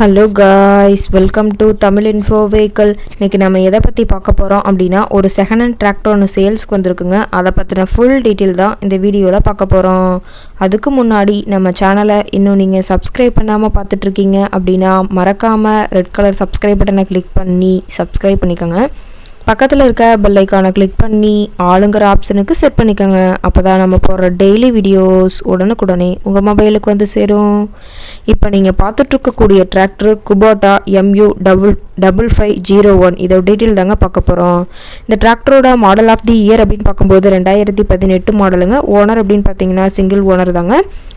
Hello guys welcome to Tamil info vehicle இன்றைக்கி நம்ம எதை பற்றி பார்க்க போகிறோம் அப்படின்னா ஒரு செகண்ட் ஹேண்ட் டிராக்டர் ஒன்று சேல்ஸ்க்கு வந்திருக்குங்க. அதை பற்றின ஃபுல் டீட்டெயில் தான் இந்த வீடியோவில் பார்க்க போகிறோம் அதுக்கு முன்னாடி நம்ம சேனலை இன்னும் நீங்கள் சப்ஸ்கிரைப் பண்ணாமல் பார்த்துட்ருக்கீங்க அப்படின்னா மறக்காமல் ரெட் கலர் சப்ஸ்கிரைப் பட்டனை கிளிக் பண்ணி சப்ஸ்கிரைப் பண்ணிக்கோங்க. பக்கத்தில் இருக்க பெல் ஐக்கானை கிளிக் பண்ணி ஆளுங்கிற ஆப்ஷனுக்கு செட் பண்ணிக்கோங்க. அப்போ தான் நம்ம போடுற டெய்லி வீடியோஸ் உடனுக்குடனே உங்கள் மொபைலுக்கு வந்து சேரும். இப்போ நீங்கள் பார்த்துட்ருக்கக்கூடிய tractor Kubota M U double double five zero one இதோட டீட்டெயில் தாங்க பார்க்க போகிறோம் இந்த டிராக்டரோட மாடல் ஆஃப் தி இயர் அப்படின்னு பார்க்கும்போது ரெண்டாயிரத்தி பதினெட்டு மாடலுங்க ஓனர் அப்படின்னு பார்த்தீங்கன்னா சிங்கிள் ஓனர் தாங்க.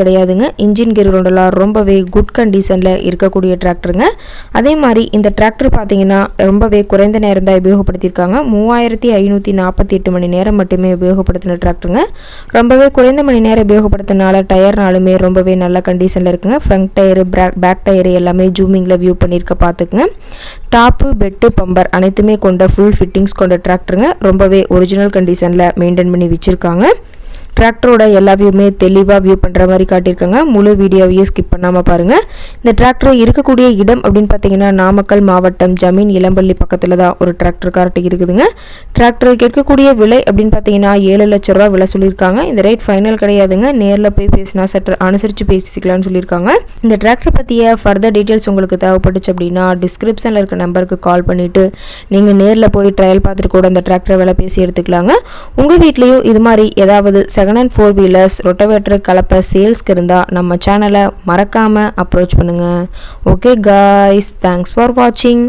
கிடையாதுங்க. இன்ஜின் கியர் ரொண்டெல்லாம் ரொம்பவே குட் கண்டிஷனில் இருக்கக்கூடிய டிராக்டருங்க அதே மாதிரி இந்த டிராக்டர் பார்த்தீங்கன்னா ரொம்பவே குறைந்த நேரம் தான் உபயோகப்படுத்தியிருக்காங்க. மூவாயிரத்தி ஐநூற்றி நாற்பத்தி எட்டு மணி நேரம் மட்டுமே உபயோகப்படுத்தின டிராக்டருங்க ரொம்பவே குறைந்த மணி நேரம் உபயோகப்படுத்தினால டயர்னாலுமே ரொம்பவே நல்ல கண்டிஷனில் இருக்குங்க. ஃப்ரண்ட் டயரு பேக் டயரு எல்லாமே ஜூமிங்கில் வியூ பண்ணியிருக்க பார்த்துக்குங்க டாப்பு பெட்டு பம்பர் அனைத்துமே கொண்ட ஃபுல் ஃபிட்டிங்ஸ் கொண்ட டிராக்டருங்க ரொம்பவே ஒரிஜினல் கண்டிஷனில் மெயின்டைன் பண்ணி வச்சுருக்காங்க. டிராக்டரோட எல்லா வியூமே தெளிவாக வியூ பண்ணுற மாதிரி காட்டியிருக்காங்க. முழு வீடியோவையும் ஸ்கிப் பண்ணாமல் பாருங்கள் இந்த டிராக்டர் இருக்கக்கூடிய இடம் அப்படின்னு பார்த்தீங்கன்னா நாமக்கல் மாவட்டம் ஜமீன் இளம்பள்ளி பக்கத்தில் தான் ஒரு டிராக்டர் கார்ட்டு இருக்குதுங்க. டிராக்டர் கேட்கக்கூடிய விலை அப்படின்னு பார்த்தீங்கன்னா ஏழு லட்ச ரூபா விலை சொல்லியிருக்காங்க. இந்த ரேட் ஃபைனல் கிடையாதுங்க. நேரில் போய் பேசினா சற்று அனுசரித்து பேசிக்கலாம்னு சொல்லியிருக்காங்க. இந்த டிராக்டர் பற்றிய ஃபர்தர் டீட்டெயில்ஸ் உங்களுக்கு தேவைப்பட்டுச்சு அப்படின்னா டிஸ்கிரிப்ஷனில் இருக்க நம்பருக்கு கால் பண்ணிவிட்டு நீங்கள் நேரில் போய் ட்ரையல் பார்த்துட்டு கூட அந்த டிராக்டரை விலை பேசி எடுத்துக்கலாங்க. உங்கள் வீட்லேயும் இது மாதிரி ஏதாவது second hand four wheelers rotavator கலப்பை சேல்ஸ்க்கு இருந்தால் நம்ம சேனலை மறக்காமல் அப்ரோச் பண்ணுங்கள் ஓகே காய்ஸ் தேங்க்ஸ் ஃபார் வாட்சிங்